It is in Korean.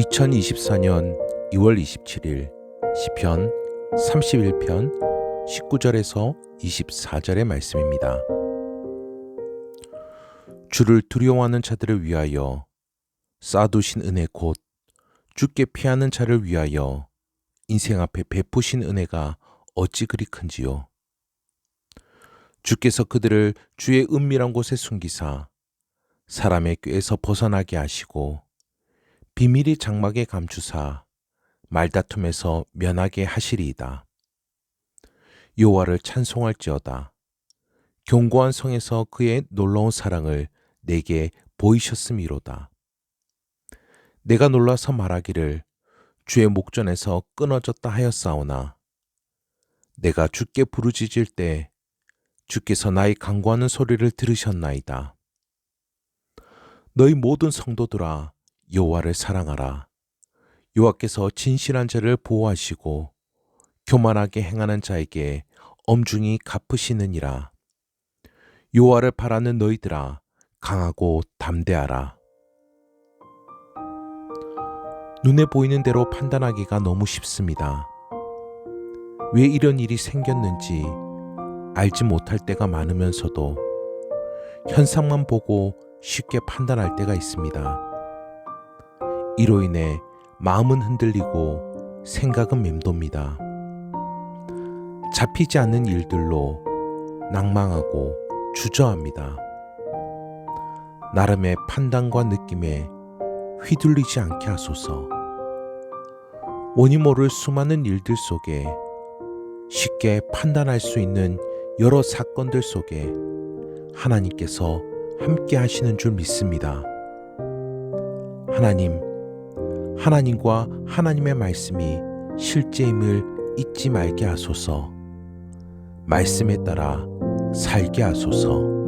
2024년 2월 27일 시편 31편 19절에서 24절의 말씀입니다. 주를 두려워하는 자들을 위하여 쌓아두신 은혜 곧 주께 피하는 자를 위하여 인생 앞에 베푸신 은혜가 어찌 그리 큰지요. 주께서 그들을 주의 은밀한 곳에 숨기사 사람의 꾀에서 벗어나게 하시고 비밀이 장막에 감추사 말다툼에서 면하게 하시리이다. 여호와를 찬송할지어다. 견고한 성에서 그의 놀라운 사랑을 내게 보이셨음이로다. 내가 놀라서 말하기를 주의 목전에서 끊어졌다 하였사오나 내가 주께 부르짖을 때 주께서 나의 간구하는 소리를 들으셨나이다. 너희 모든 성도들아 여호와를 사랑하라. 여호와께서 진실한 자를 보호하시고 교만하게 행하는 자에게 엄중히 갚으시느니라. 여호와를 바라는 너희들아 강하고 담대하라. 눈에 보이는 대로 판단하기가 너무 쉽습니다. 왜 이런 일이 생겼는지 알지 못할 때가 많으면서도 현상만 보고 쉽게 판단할 때가 있습니다. 이로 인해 마음은 흔들리고 생각은 맴돕니다. 잡히지 않는 일들로 낭망하고 주저합니다. 나름의 판단과 느낌에 휘둘리지 않게 하소서. 원이 모를 수많은 일들 속에 쉽게 판단할 수 있는 여러 사건들 속에 하나님께서 함께 하시는 줄 믿습니다. 하나님, 하나님과 하나님의 말씀이 실제임을 잊지 말게 하소서. 말씀에 따라 살게 하소서.